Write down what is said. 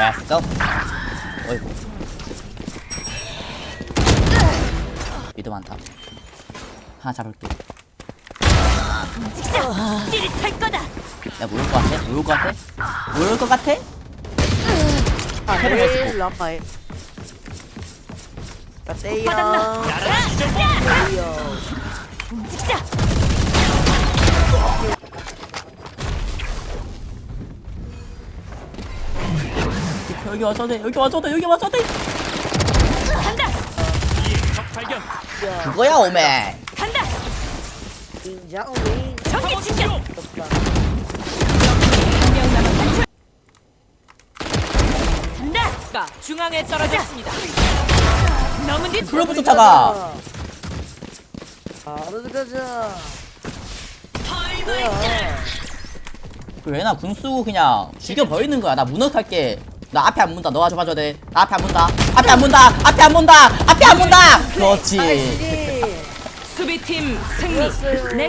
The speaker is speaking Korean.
Go. 어이구. 미드 많다. 하나 잡을게. 움직자. 찌릿할 거다. 야, 모를 것 같아? 모를 것 같아? 모를 것 같아? 아. 일로 와봐. 가세요. 가세요. 움직자. 여기 와서 돼. 여기 와서 돼. 여기 와서 돼. 간다. 발견. 그거야, 오메. 간다. 없다. 한명 남았다. 간다. 가 중앙에 떨어졌습니다. 너무 뒤. 불러부 쫓아가. 바로 들어가자. 뭐야? 왜나 군 쓰고 그냥 죽여버리는 거야. 나 문어할게. 나 앞에 안 문다. 너가 좀 봐줘야 돼. 나 앞에 안 문다. 앞에 안 문다. 앞에 안 문다. 앞에 안 문다. 그렇지. 수비팀 승리.